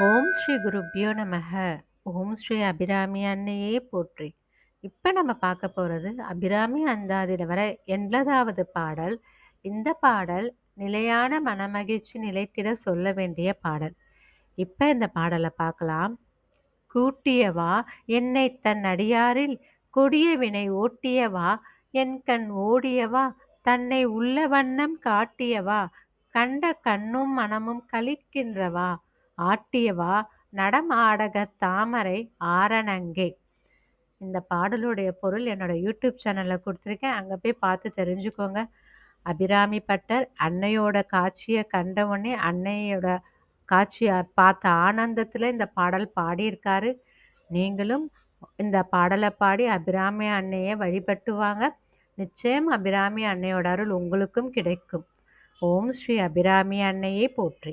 ஓம் ஸ்ரீ குருப்பியோ நமக. ஓம் ஸ்ரீ அபிராமி அன்னையே போற்றி. இப்போ நம்ம பார்க்க போகிறது அபிராமி அந்தாதியில் வர எண்பதாவது பாடல். இந்த பாடல் நிலையான மனமகிழ்ச்சி நிலைத்திட சொல்ல வேண்டிய பாடல். இப்போ இந்த பாடலை பார்க்கலாம். கூட்டியவா என்னை தன் அடியாரில் கொடிய வினை ஓட்டியவா என் கண் ஓடியவா தன்னை உள்ள வண்ணம் காட்டியவா கண்ட கண்ணும் மனமும் கழிக்கின்றவா ஆட்டியவா நடமாடக தாமரை ஆரணங்கே. இந்த பாடலுடைய பொருள் என்னோடய யூடியூப் சேனலில் கொடுத்துருக்கேன். அங்கே போய் பார்த்து தெரிஞ்சுக்கோங்க. அபிராமி பட்டர் அன்னையோட காட்சியை கண்ட உடனே அன்னையோட காட்சியை பார்த்த ஆனந்தத்தில் இந்த பாடல் பாடியிருக்காரு. நீங்களும் இந்த பாடலை பாடி அபிராமி அன்னையை வழிபட்டு வாங்க நிச்சயம் அபிராமி அன்னையோட அருள் உங்களுக்கும் கிடைக்கும். ஓம் ஸ்ரீ அபிராமி அன்னையே போற்றி.